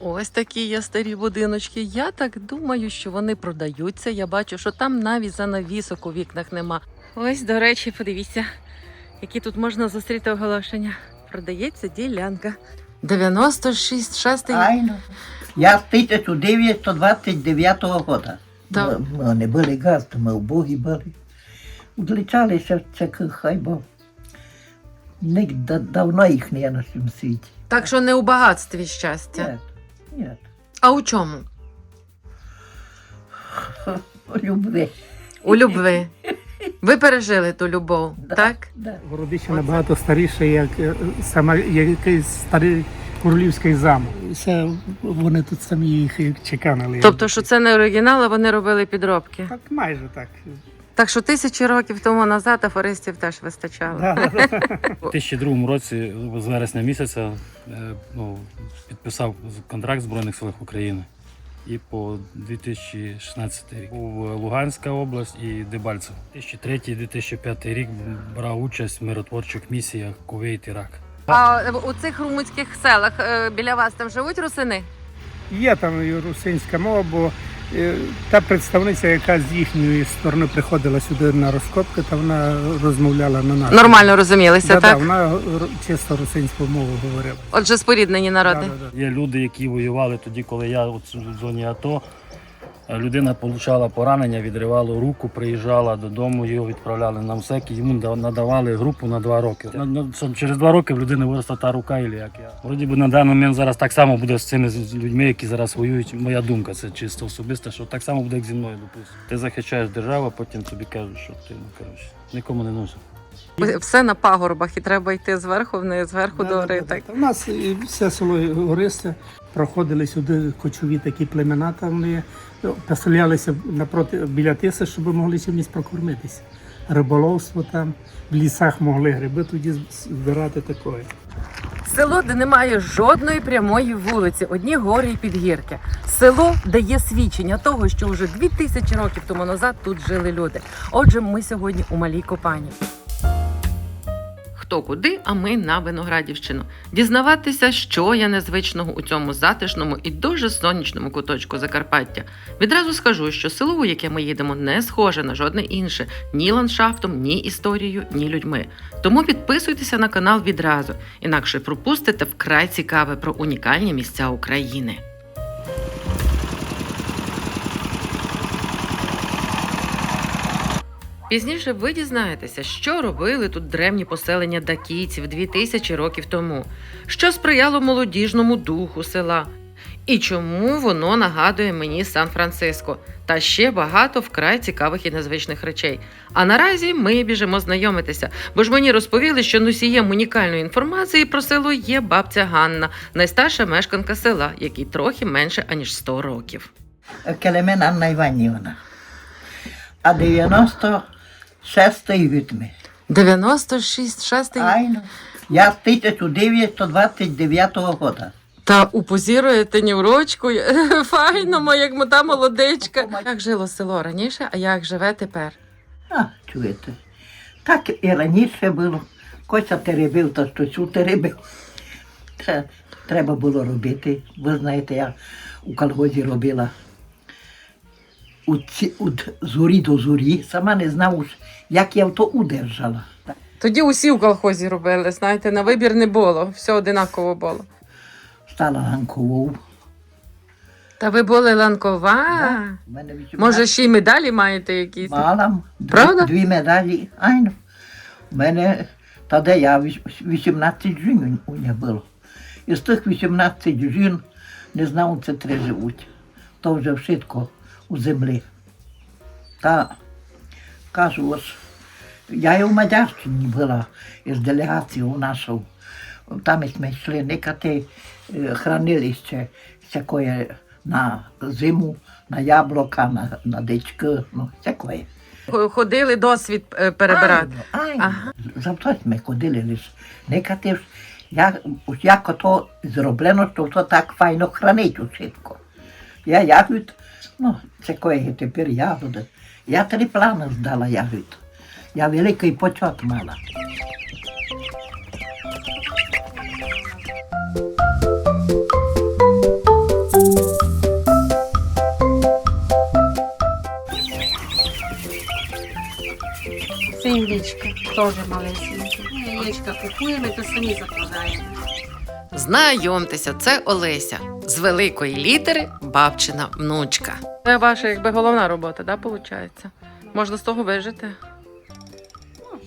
Ось такі є старі будиночки. Я так думаю, що вони продаються. Я бачу, що там навіть занавісок у вікнах нема. Ось, до речі, подивіться, які тут можна зустріти оголошення. Продається ділянка. 96 шестий. Айно. Я з 1929 года. Так. Ми, не були газ, то ми убогі були. Отличалися це хай бо. Ник давно їх не є на цьому світі. Так що не у багатстві щастя. Ні, ні. А у чому? У Любви. У любви. Ви пережили ту любов, Да, так? Да. Городище набагато старіше, як е, саме якийсь старий королівський замок. Все вони тут самі їх чеканили. Тобто, що це не оригінал, а вони робили підробки. так майже так. Так що тисячі років тому назад афористів теж вистачало. У 2002 році, з вересня місяця, е, ну, підписав контракт Збройних силах України. І по 2016 рік був Луганська область і Дебальцево. 2003-2005 рік брав участь в миротворчих місіях Кувейт, Ірак. А у цих румунських селах е, біля вас там живуть русини? Є там і русинська мова, бо е, та представниця, яка з їхньої сторони приходила сюди на розкопки, та вона розмовляла на нас. Нормально розумілися, Да, да, так? вона р- чисто русинську мову говорила. Отже, споріднені народи. Да, да, да. Є люди, які воювали тоді, коли я от в зоні АТО. Людина отримала поранення, відривала руку, приїжджала додому, його відправляли на МСЕК, йому надавали групу на два роки. Через два роки в людини виросла та рука, і як я. Вроді би на даний момент зараз так само буде з цими людьми, які зараз воюють. Моя думка, це чисто особиста, що так само буде, як зі мною, допустимо. Ти захищаєш державу, а потім тобі кажуть, що ти ну коротше, нікому не нужен. Все на пагорбах, і треба йти зверху вниз, зверху Да, до да, гори. да, Так. да. У нас і все село гористе. Проходили сюди кочові такі племена, там ну, поселялися напроти біля тиси, щоб могли чимось прокормитися. Риболовство там, в лісах могли гриби тоді збирати такое. Село, де немає жодної прямої вулиці, одні гори і підгірки. Село, де є свідчення того, що вже дві тисячі років тому назад тут жили люди. Отже, ми сьогодні у малій копані. Хто куди, а ми на Виноградівщину. Дізнаватися, що є незвичного у цьому затишному і дуже сонячному куточку Закарпаття. Відразу скажу, що село, у яке ми їдемо, не схоже на жодне інше ні ландшафтом, ні історією, ні людьми. Тому підписуйтеся на канал відразу, інакше пропустите вкрай цікаве про унікальні місця України. Пізніше ви дізнаєтеся, що робили тут древні поселення дакійців 2000 років тому, що сприяло молодіжному духу села, і чому воно нагадує мені Сан-Франциско, та ще багато вкрай цікавих і незвичних речей. А наразі ми біжимо знайомитися, бо ж мені розповіли, що носієм унікальної інформації про село є бабця Ганна, найстарша мешканка села, якій трохи менше аніж 100 років. Келемен Анна Іванівна. А 96 від ми. 96 шестий Айно. Я з 1929 года. Та упозіруєте ні в. Файно, моя як мота молодичка. Як жило село раніше, а як живе тепер? А, чуєте. Так і раніше було. Кося теребив, та щось утеребив. Це треба було робити. Ви знаєте, я у колгозі робила от зорі до зорі. Сама не знав, як я то удержала. Тоді усі в колхозі робили, знаєте, на вибір не було, все одинаково було. Стала ганковою. Та ви були ланкова? Мене Може, ще й медалі маєте якісь? Мала Правда? дві медалі. Айно. У мене тоді я 18 жін у мене було. І з тих 18 жін не знав, це три живуть. То вже вшитко у землі. Та кажу, ось, я і в Мадярщині була із делегацією нашу. Там ми йшли некати е, хранилище всякое на зиму, на яблука, на, на дички, ну, всякое. Ходили досвід е, перебирати. Айно, айно. Ага. Завтра ми ходили лише. Некати ж, як, як то зроблено, що то так файно хранить учитко. Я ягід, Ну, це кої тепер ягоди. Я три плани здала ягід. Я великий почок мала. Це теж малесенька. Ну, яєчка купуємо, то самі закладаємо. Знайомтеся, це Олеся з великої літери бабчина внучка. Це ваша якби головна робота, да, виходить? Можна з того вижити? Ну.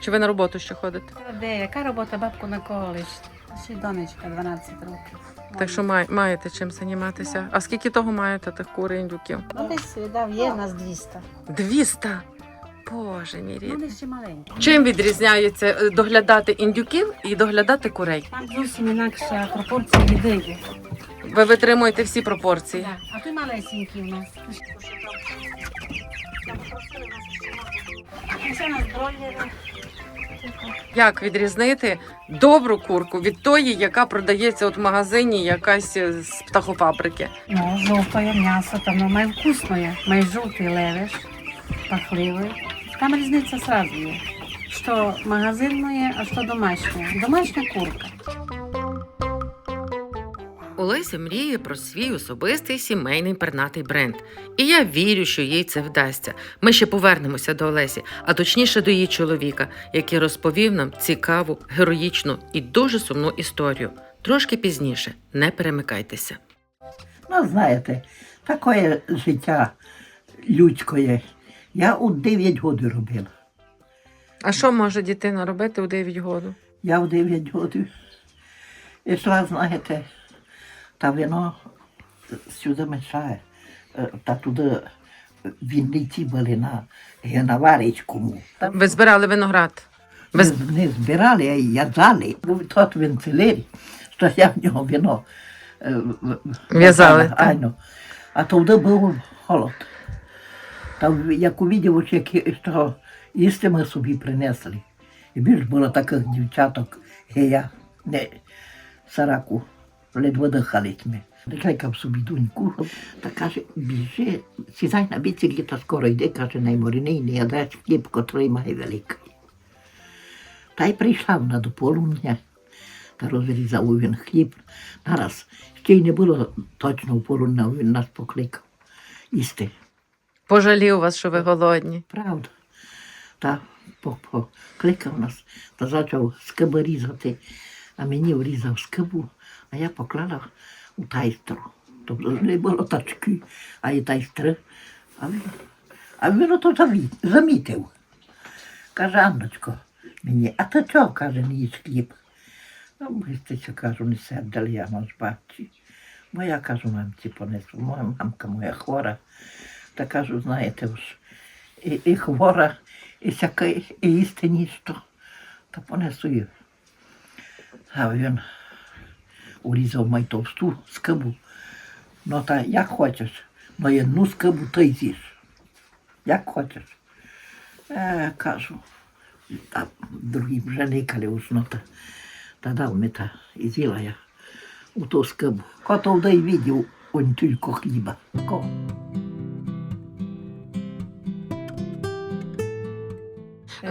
Чи ви на роботу ще ходите? Де, яка робота бабку на коледж? Ще донечка 12 років. Так що май, маєте чим займатися. А скільки того маєте тих кур і індюків? Ну, десь віддав, є нас 200. 200? Боже мій рідний. Вони ще маленькі. Чим відрізняється е, доглядати індюків і доглядати курей? Там зовсім інакша пропорція відею. Ви витримуєте всі пропорції. Так. А ти малесенький у нас. Це нас бройлери. Як відрізнити добру курку від тої, яка продається от в магазині якась е, з птахофабрики? Ну, жовтое м'ясо, там воно має вкусне, має жовтий левеш, пахливий. Там різниця сразу є. Що магазинне, а що домашнє. Домашня курка. Олеся мріє про свій особистий сімейний пернатий бренд. І я вірю, що їй це вдасться. Ми ще повернемося до Олесі, а точніше до її чоловіка, який розповів нам цікаву, героїчну і дуже сумну історію. Трошки пізніше, не перемикайтеся. Ну, знаєте, таке життя людське. Я у 9 років робила. А що може дитина робити у 9 років? Я в 9 років йшла, знаєте, та вино сюди мешає. Е, Та туди вінниці були на. Там Ви збирали виноград. Ви не, не збирали, а в'язали. Був тот венцелер, що я в нього вино е, В'язали, А туди був холод. Там, як увидів, що, їсти ми собі принесли. І більш було таких дівчаток, гея, не сараку, ледве дихали ми. Докликав собі доньку, та каже, біжи, сідай на біцеклі, та скоро йде, каже, найморіний, не ядеш хліб, котрий має великий. Та й прийшла вона до полум'я, та розрізав він хліб. Нараз ще й не було точно в полум'я, він нас покликав їсти. Пожалів вас, що ви голодні. Правда. Та покликав нас та почав скиби різати, а мені врізав скибу, а я поклала у тайстру. Тобто не було тачки, а і тайстри. А він, а він то замітив. Каже, Анночко, мені, а то чого, каже, не їсть хліб? Ну, бистися, кажу, не сердали я нас бабці. Бо я кажу, мамці понесу, моя мамка моя хвора. Та кажу, знаєте, ж, і, і хвора, і всяке, і їсти ніщо. Та понесу. А він урізав май товсту скибу. Ну та як хочеш, ну одну скибу й з'їш. Як хочеш. Е, кажу, та другі вже никали уж, ну та, та дав ми та і з'їла я у ту скибу. Кото вдай видів, он тільки хліба.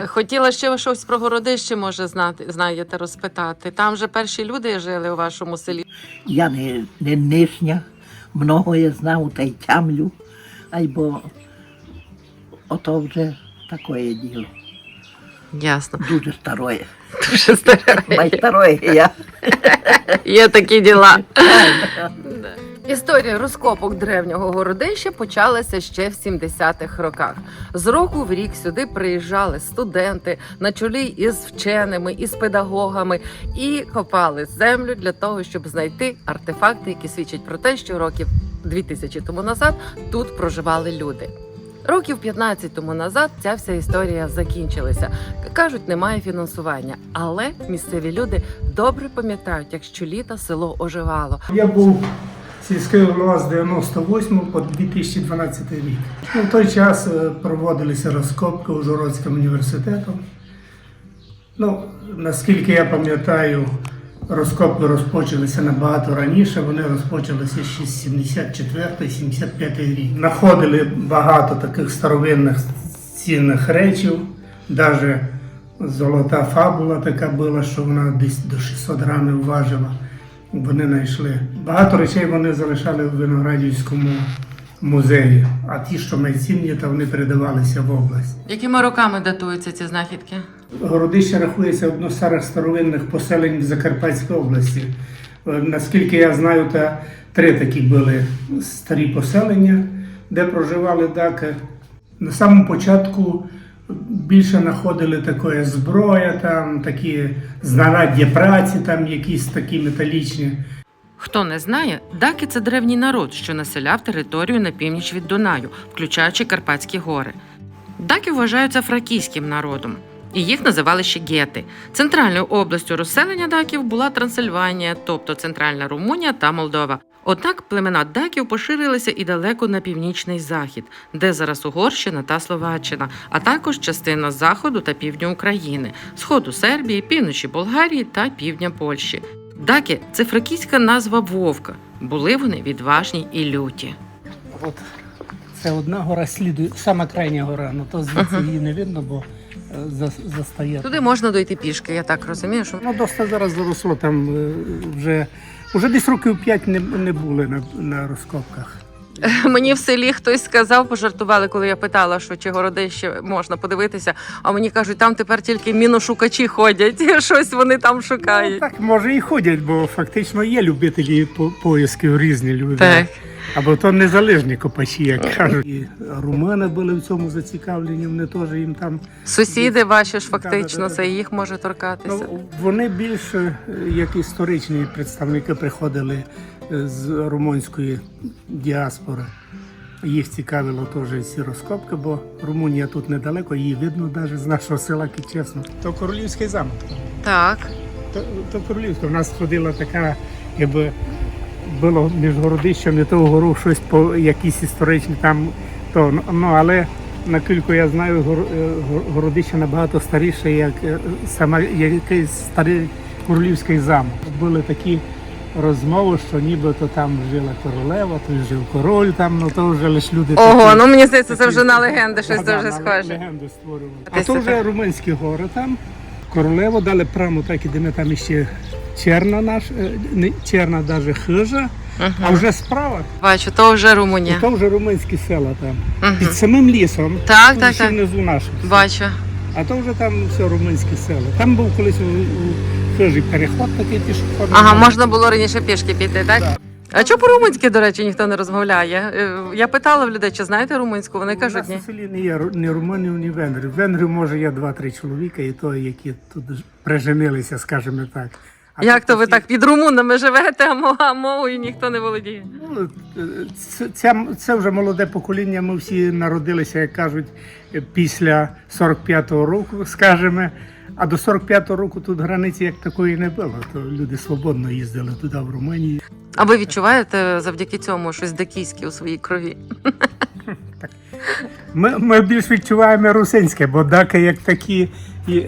Хотіла ще щось про городище, може, знати, знаєте, розпитати. Там же перші люди жили у вашому селі. Я не, не нишня, много я знав та й тямлю, айбо ото вже таке діло. Ясно. Дуже старое. Дуже старе. Май старое я. Є такі діла. Історія розкопок древнього городища почалася ще в 70-х роках. З року в рік сюди приїжджали студенти на чолі із вченими, із педагогами і копали землю для того, щоб знайти артефакти, які свідчать про те, що років 2000 тому назад тут проживали люди. Років 15 тому назад ця вся історія закінчилася. Кажуть, немає фінансування, але місцеві люди добре пам'ятають, як щоліта село оживало. Я був сільський голова з 98 по 2012 рік. Ну, в той час е, проводилися розкопки Ужгородським університетом. Ну, наскільки я пам'ятаю, розкопки розпочалися набагато раніше. Вони розпочалися ще з 74-75 рік. Знаходили багато таких старовинних цінних речів, навіть золота фабула така була, що вона десь до 600 грамів важила. Вони знайшли. Багато речей вони залишали в Виноградівському музеї. А ті, що найцінні, то вони передавалися в область. Якими роками датуються ці знахідки? Городище рахується одно з старих старовинних поселень в Закарпатській області. Е, Наскільки я знаю, то три такі були старі поселення, де проживали даки. На самому початку більше знаходили такої зброя, там такі знаряддя праці, там якісь такі металічні. Хто не знає, даки це древній народ, що населяв територію на північ від Дунаю, включаючи Карпатські гори. Даки вважаються фракійським народом, і їх називали ще гети. Центральною областю розселення даків була Трансильванія, тобто Центральна Румунія та Молдова. Однак племена даків поширилися і далеко на північний захід, де зараз Угорщина та Словаччина, а також частина заходу та півдня України, сходу Сербії, півночі Болгарії та півдня Польщі. Даки це фракійська назва вовка. Були вони відважні і люті. От це одна гора слідує, сама крайня гора, ну то звідси її не видно, бо е, за- застає. Туди можна дойти пішки, я так розумію, що Ну, досить зараз заросло там е, вже. Уже десь років п'ять не, не були на, на розкопках. Мені в селі хтось сказав, пожартували, коли я питала, що чи городище можна подивитися. А мені кажуть, там тепер тільки міношукачі ходять, щось вони там Ну, шукають. так, може, і ходять, бо фактично є любителі по- поїсків різні люди. Так. Або то незалежні копачі, як кажуть. І румени були в цьому зацікавлені, вони теж їм там. Сусіди ваші ж фактично, це їх може торкатися. Ну, вони більше як історичні представники приходили е, з румунської діаспори. Їх цікавило теж ці розкопки, бо Румунія тут недалеко, її видно навіть з нашого села Кічесно. То королівський замок. Так. То, то королівська. У нас ходила така, якби було між городищем і того гору щось по якісь історичні там. То, ну, але наскільки я знаю, гор, е, городище набагато старіше, як е, саме якийсь старий королівський замок. Були такі розмови, що нібито там жила королева, то жив король там, ну то вже лише люди. Ого, такі- ну мені здається, це вже на легенди щось Да-да, дуже схоже. Легенду створювали. Ти А то вже румунські гори там. Королеву дали прямо так, і де ми там іще черна наш, е, не черна навіть хижа, а Угу. вже справа, Бачу, то вже Румунія. то вже румунські села там. Мгм. Під самим лісом, Так, так, так. внизу наших. Бачу. А то вже там все румунські села. Там був колись у, у хижі переход такий пішохідний. Ага, можна було раніше пішки піти, так? Да. А чого по-румунськи, до речі, ніхто не розмовляє? Е, Я питала в людей, чи знаєте румунську? Вони У кажуть, нас ні. у селі не є ні румунів, ні венгрів. Венгрів може є два-три чоловіка, і то, які тут приженилися, скажімо так. А Як то ви так під румунами живете, а мо- а мовою ніхто не володіє? Ну, це, це, це вже молоде покоління. Ми всі народилися, як кажуть, після 45-го року, скажімо. А до 45-го року тут границі як такої не було. То люди свободно їздили туди, в Румунію. А ви відчуваєте завдяки цьому щось дакійське у своїй крові? Ми, ми більш відчуваємо русинське, бо даки як такі.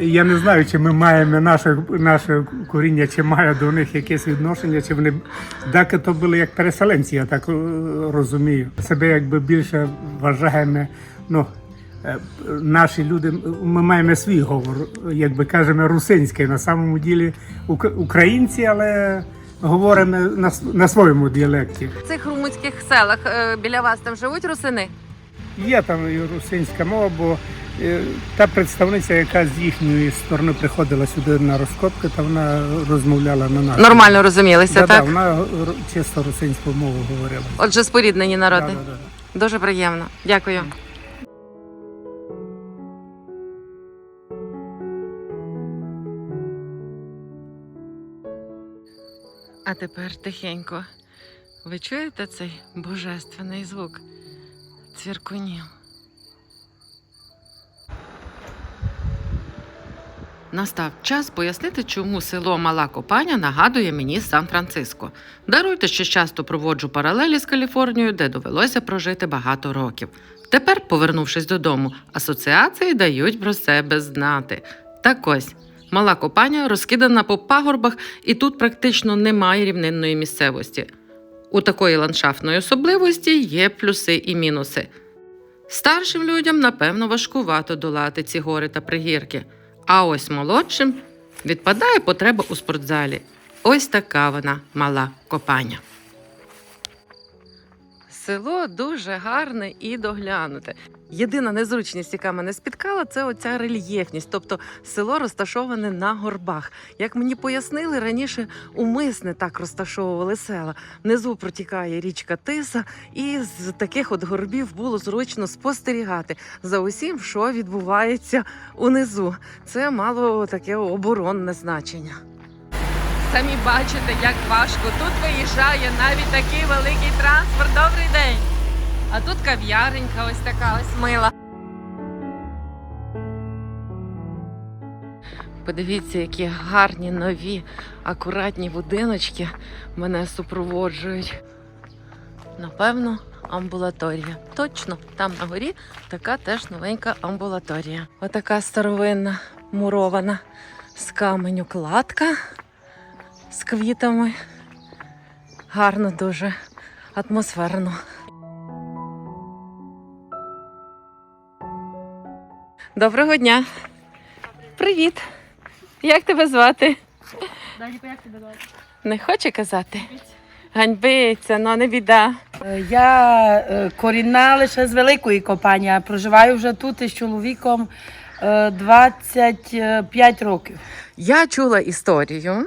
Я не знаю, чи ми маємо наше, наше коріння, чи має до них якесь відношення, чи вони даки то були як переселенці, я так е, розумію. Себе якби більше вважаємо. Ну, е, наші люди, ми маємо свій говор, якби кажемо, русинський. На самому ділі українці, але говоримо на, на своєму діалекті. В цих румунських селах е, біля вас там живуть русини? Є там і русинська мова, бо е, та представниця, яка з їхньої сторони приходила сюди на розкопки, та вона розмовляла на нас. Нормально розумілися, да, так? Вона чисто русинську мову говорила. Отже, споріднені народи. Да, да, да. Дуже приємно. Дякую. А тепер тихенько. Ви чуєте цей божественний звук? Цвіркунів. Настав час пояснити, чому село Мала Копаня нагадує мені Сан-Франциско. Даруйте, що часто проводжу паралелі з Каліфорнією, де довелося прожити багато років. Тепер, повернувшись додому, асоціації дають про себе знати. Так ось. Мала Копаня розкидана по пагорбах, і тут практично немає рівнинної місцевості. У такої ландшафтної особливості є плюси і мінуси. Старшим людям, напевно, важкувато долати ці гори та пригірки. А ось молодшим відпадає потреба у спортзалі. Ось така вона мала копання. Село дуже гарне і доглянуте. Єдина незручність, яка мене спіткала, це оця рельєфність, тобто село розташоване на горбах. Як мені пояснили, раніше умисне так розташовували села. Внизу протікає річка Тиса, і з таких от горбів було зручно спостерігати за усім, що відбувається унизу. Це мало таке оборонне значення. Самі бачите, як важко тут виїжджає навіть такий великий транспорт. Добрий день! А тут кав'яренька ось така ось мила. Подивіться, які гарні, нові, акуратні будиночки мене супроводжують. Напевно, амбулаторія. Точно, там на горі така теж новенька амбулаторія. Отака старовинна, мурована з каменю кладка з квітами. Гарно дуже, атмосферно. Доброго дня. Привіт. Як тебе звати? Не хоче казати? Ганьбиться, ну не біда. Е, Я е, корінна лише з великої компанії, а проживаю вже тут із чоловіком е, 25 років. Я чула історію,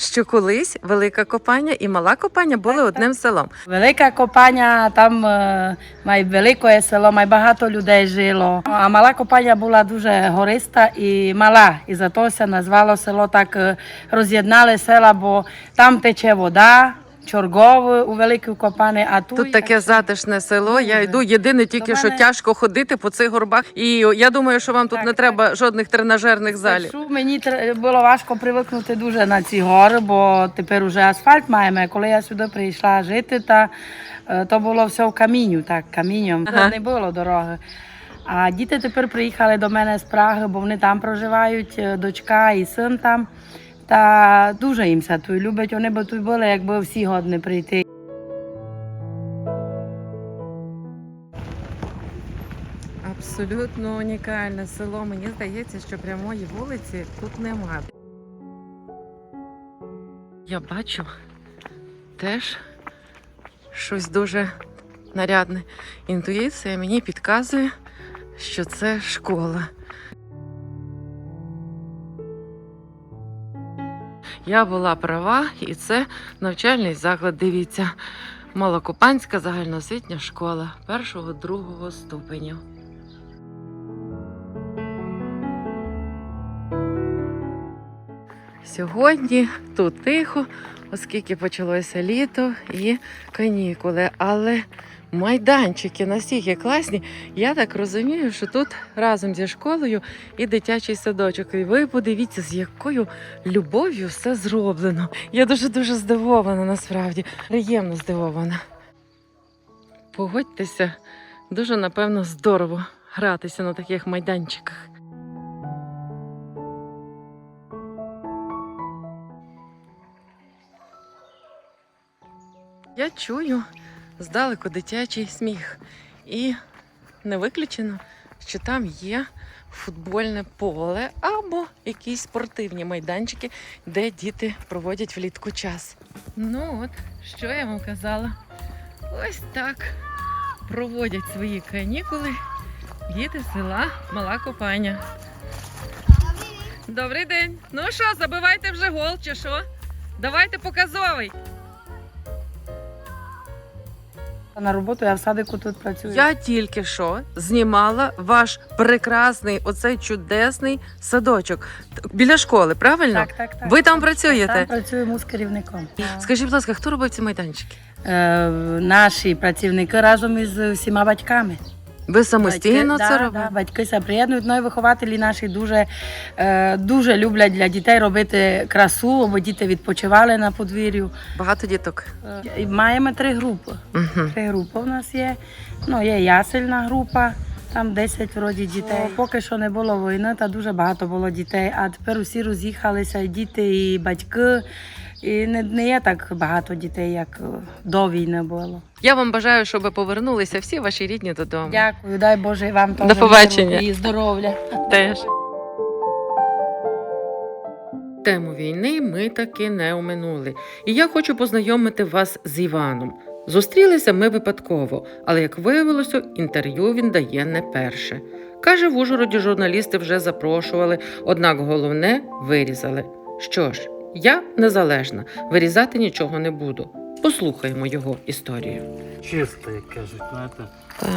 що колись велика копання і мала копання були одним селом. Велика копання там май велике село, май багато людей жило. А мала копання була дуже гориста і мала. І за то се назвало село так е, роз'єднали села, бо там тече вода. Чоргове у великій компанії, а тут, Тут таке затишне село. Я йду. Єдине тільки, До що тяжко ходити по цих горбах. І я думаю, що вам тут Так, не так. треба жодних тренажерних залів. Спершу Мені було важко привикнути дуже на ці гори, бо тепер уже асфальт маємо. Коли я сюди прийшла жити, та, е, то було все в камінню, так, камінням. Ага. Не було дороги. А діти тепер приїхали до мене з Праги, бо вони там проживають, е, дочка і син там. Та дуже їм це тут люблять. Вони б тут були, якби всі годні прийти. Абсолютно унікальне село. Мені здається, що прямої вулиці тут немає. Я бачу теж щось дуже нарядне. Інтуїція мені підказує, що це школа. Я була права, і це навчальний заклад. Дивіться, Малокопанська загальноосвітня школа першого-другого ступеню. Сьогодні тут тихо, оскільки почалося літо і канікули. Але майданчики настільки класні. Я так розумію, що тут разом зі школою і дитячий садочок. І ви подивіться, з якою любов'ю все зроблено. Я дуже дуже здивована насправді. Приємно здивована. Погодьтеся, дуже напевно здорово гратися на таких майданчиках. Я чую здалеку дитячий сміх. І не виключено, що там є футбольне поле або якісь спортивні майданчики, де діти проводять влітку час. Ну от, що я вам казала? Ось так проводять свої канікули діти села Мала Копаня. Добрий день. Ну що, забивайте вже гол, чи що? Давайте показовий. На роботу я в садику тут працюю. Я тільки що знімала ваш прекрасний, оцей чудесний садочок біля школи, правильно? Так, так, так. Ви там працюєте? Там працюємо з керівником. Скажіть, будь ласка, хто робив ці майданчики? Е, наші працівники разом із всіма батьками. Ви самостійно Батьки- це да, робили? Да, батьки се приєднують. Ну і вихователі наші дуже, е, дуже люблять для дітей робити красу, бо діти відпочивали на подвір'ю. Багато діток. Е, маємо три групи. Угу. Три групи у нас є. Ну, є ясельна група, там 10 вроді дітей. Поки що не було війни, та дуже багато було дітей. А тепер усі роз'їхалися, діти, і батьки. І не, не є так багато дітей, як е, до війни було. Я вам бажаю, щоб повернулися всі ваші рідні додому. Дякую, дай Боже і вам теж До побачення. і здоров'я. Теж. Тему війни ми таки не оминули. І я хочу познайомити вас з Іваном. Зустрілися ми випадково, але як виявилося, інтерв'ю він дає не перше. Каже, в Ужгороді журналісти вже запрошували, однак головне вирізали. Що ж, я незалежна, вирізати нічого не буду. Послухаємо його історію. Чисто, як кажуть, знаєте.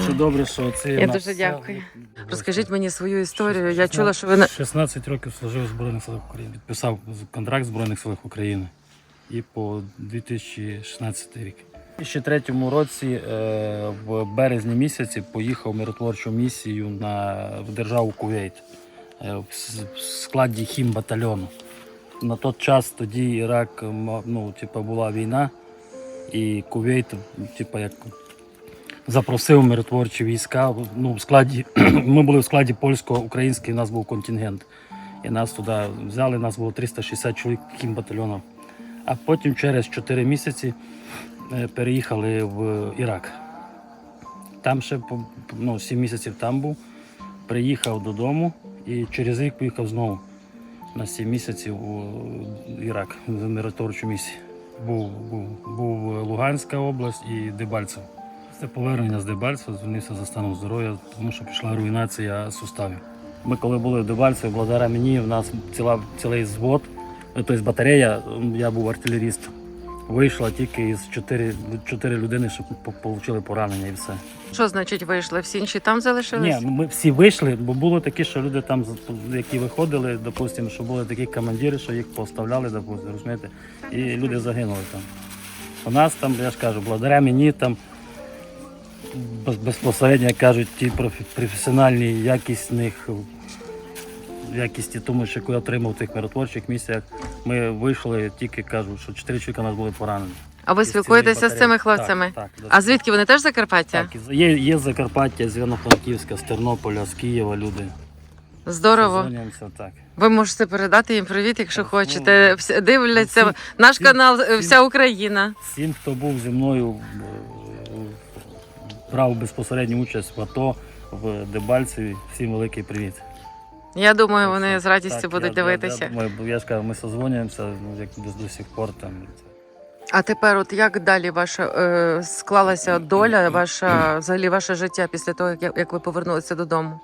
Що добре, що це Я дуже дякую. Розкажіть мені свою історію. Я чула, що ви на 16 років служив у Збройних силах України. Підписав контракт в Збройних силах України і по 2016 рік. У 2003 році е, в березні місяці поїхав миротворчу місію на в державу Кувейт е, в в складі хімбатальйону. На той час тоді Ірак ну, типу, була війна, і Кувейт, типу, як запросив миротворчі війська. Ну, в складі, ми були в складі польсько-український, у нас був контингент. І нас туди взяли, нас було 360 чоловік хімбатальйону. А потім через 4 місяці е, переїхали в Ірак. Там ще ну, 7 місяців там був. Приїхав додому і через рік поїхав знову на 7 місяців у Ірак в миротворчу місію. Був, був, був Луганська область і Дебальцев. Це повернення з Дебальцева, звернувся за станом здоров'я, тому що пішла руйнація суставів. Ми коли були в Дебальцеві, благодаря мені, в нас ціла, цілий звод, тобто батарея, я був артилеріст. Вийшла тільки із 4, 4 людини, щоб отримали поранення і все. що значить вийшли? Всі інші там залишились? Ні, ми всі вийшли, бо було таке, що люди там, які виходили, допустимо, що були такі командири, що їх поставляли, допустимо, розумієте, і люди загинули там. У нас там, я ж кажу, благодаря мені там безпосередньо як кажуть, ті професіональні якісних якісті тому, що я отримав в тих миротворчих місіях, ми вийшли, тільки кажу, що чотири чоловіка у нас були поранені. А ви Із спілкуєтеся з цими батареї. хлопцями? Так, так, А звідки вони теж з Закарпаття? Так, є, є з Закарпаття, з Івано-Франківська, з Тернополя, з Києва люди. Здорово. Созвонюємося, так. Ви можете передати їм привіт, якщо Так, хочете. ну, Дивляться всі- наш всі- канал, е, всі- вся Україна. Всім, хто був зі мною, е, брав безпосередню участь в АТО в Дебальцеві, всім великий привіт. Я думаю, вони з радістю так, будуть я, дивитися. Я, я, думаю, я ж кажу, ми созвонюємося, ну, як до, до сих пор там. А тепер, от як далі ваша е, склалася доля, ваша взагалі ваше життя після того, як, як ви повернулися додому?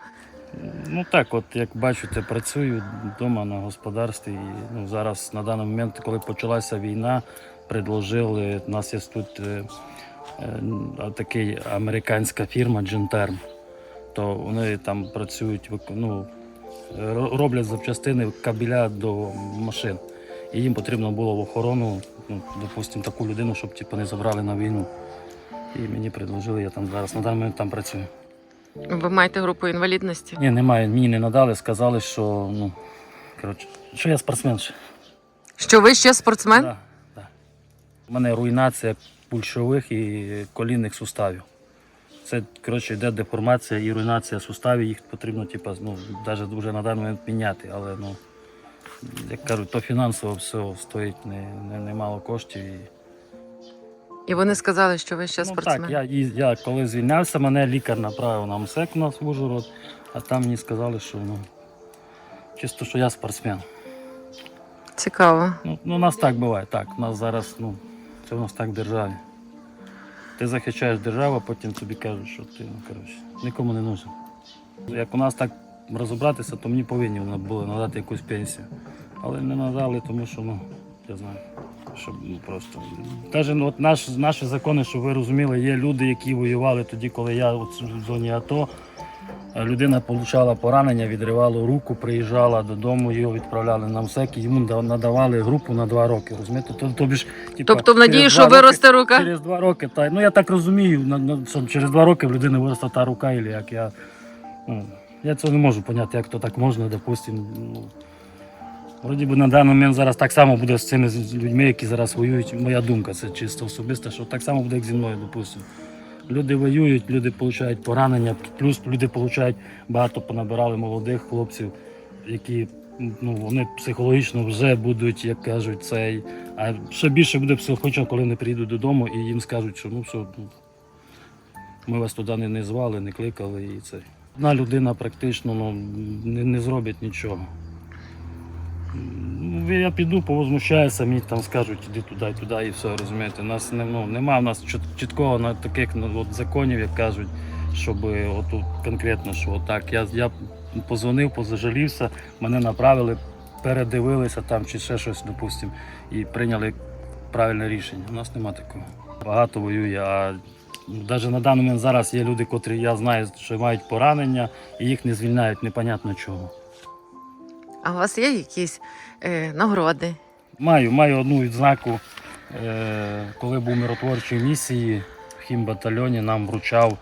Ну так, от як бачите, працюю вдома на господарстві. І, ну, зараз на даний момент, коли почалася війна, предложили, у нас є тут е, е, такий американська фірма Genterm, то вони там працюють, ну, роблять запчастини кабеля до машин. І їм потрібно було в охорону, ну, допустимо, таку людину, щоб типу, не забрали на війну. І мені предложили, я там зараз на даний момент там працюю. Ви маєте групу інвалідності? Ні, немає, мені не надали, сказали, що ну, коротше, що я спортсмен. ще. Що ви ще спортсмен? Да, да. У мене руйнація пульшових і колінних суставів. Це коротше, йде деформація і руйнація суставів, їх потрібно типу, ну, навіть вже на даний момент міняти. Але ну, як кажуть, то фінансово все стоїть не, не, немало коштів. І... І вони сказали, що ви ще Ну, спортсмен. так, я, я коли звільнявся, мене лікар направив на МСЕК в Ужгород, а там мені сказали, що ну, чисто, що я спортсмен. Цікаво. Ну, ну, у нас так буває, так. У нас зараз, ну, це у нас так в державі. Ти захищаєш державу, а потім тобі кажуть, що ти, ну, коротше, нікому не нужен. Як у нас так розібратися, то мені повинні були надати якусь пенсію. Але не надали, тому що, ну, я знаю, щоб ну, просто. Навіть ну, от наш, наші закони, щоб ви розуміли, є люди, які воювали тоді, коли я от в зоні АТО. Е, Людина отримала поранення, відривала руку, приїжджала додому, його відправляли на МСЕК, і йому надавали групу на два роки. Розумієте? То- Тобі ж, типа, Тобто, в надії, що роки- виросте рука? Через два роки, та, ну я так розумію, на, на, що через два роки в людини виросла та рука, і як я. Ну, я цього не можу поняти, як то так можна, допустимо. Ну, вроді би на даний момент зараз так само буде з цими людьми, які зараз воюють. Моя думка, це чисто особиста, що так само буде, як зі мною, допустимо. Люди воюють, люди отримують поранення, плюс люди отримують багато понабирали молодих хлопців, які ну, вони психологічно вже будуть, як кажуть, цей. А ще більше буде психологічно, коли вони прийдуть додому і їм скажуть, що ну все, ми вас туди не звали, не кликали і це. Одна людина практично ну, не, не зробить нічого. Ну, я піду, повозмущаюся, мені там скажуть, іди туди, туди і все, розумієте. У нас не, ну, немає у нас чіткого на таких ну, от, законів, як кажуть, щоб отут конкретно, що отак. Я, я позвонив, позажалівся, мене направили, передивилися там чи ще щось, допустимо, і прийняли правильне рішення. У нас немає такого. Багато воює, а навіть на даний момент зараз є люди, котрі я знаю, що мають поранення, і їх не звільняють непонятно чого. А у вас є якісь е, нагороди? Маю, маю одну відзнаку. Е, коли був миротворчій місії в хімбатальйоні, нам вручав,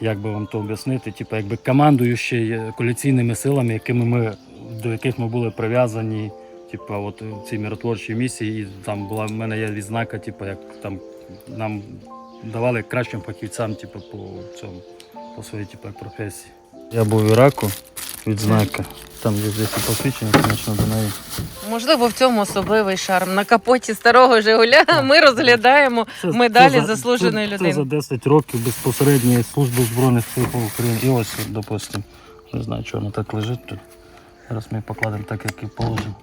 як би вам то об'яснити, типу, якби командуючий коаліційними силами, якими ми, до яких ми були прив'язані, типу, от в цій миротворчій місії, і там була в мене є відзнака, типу, як там нам давали кращим фахівцям, типу, по цьому, по своїй типу, професії. Я був в Іраку, відзнака. Там є десь і посвідчення, звісно, до неї. Можливо, в цьому особливий шарм. На капоті старого Жигуля ми розглядаємо медалі за- заслуженої це, людини. Це за 10 років безпосередньої служби Збройних сил України. І ось, допустимо, не знаю, чого воно так лежить тут. Зараз ми покладемо так, як і положимо.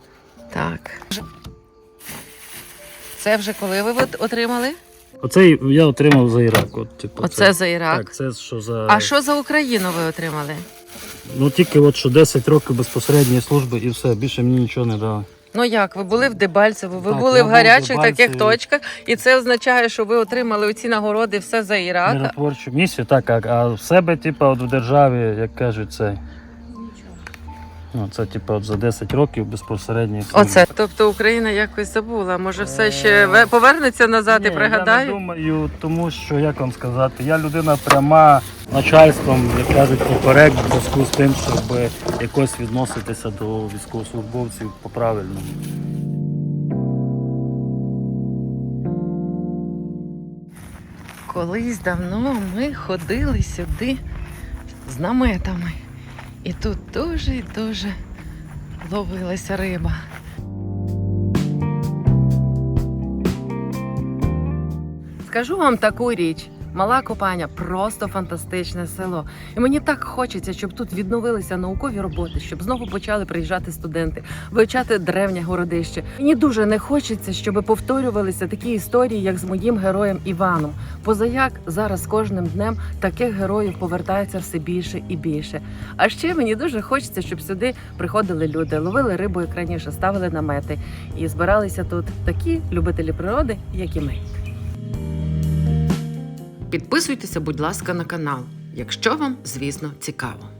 Так. Це вже коли ви от- отримали? Оце я отримав за Ірак. От, типу, Оце це, за Ірак. Так, це що за. А що за Україну ви отримали? Ну тільки от що 10 років безпосередньої служби і все, більше мені нічого не дали. Ну як, ви були в Дебальцево, ви Так, були я в був в гарячих таких Дебальцеві. точках, і це означає, що ви отримали оці нагороди все за Ірак. Миротворчу місію, так, а, а в себе, типу, от в державі, як кажуть, це. Ну, це, типу, от за 10 років безпосередньої служби. Оце. Тобто Україна якось забула. Може, все ще ве- повернеться назад і пригадає? Я не думаю, тому що як вам сказати, я людина пряма начальством, як кажуть, поперек в зв'язку з тим, щоб якось відноситися до військовослужбовців по-правильному. Колись давно ми ходили сюди з наметами. І тут дуже і дуже ловилася риба. Скажу вам таку річ. Мала Копаня просто фантастичне село. І мені так хочеться, щоб тут відновилися наукові роботи, щоб знову почали приїжджати студенти, вивчати древнє городище. Мені дуже не хочеться, щоб повторювалися такі історії, як з моїм героєм Іваном. Позаяк зараз кожним днем таких героїв повертається все більше і більше. А ще мені дуже хочеться, щоб сюди приходили люди, ловили рибу, як раніше, ставили намети і збиралися тут такі любителі природи, як і ми. Підписуйтеся, будь ласка, на канал, якщо вам, звісно, цікаво.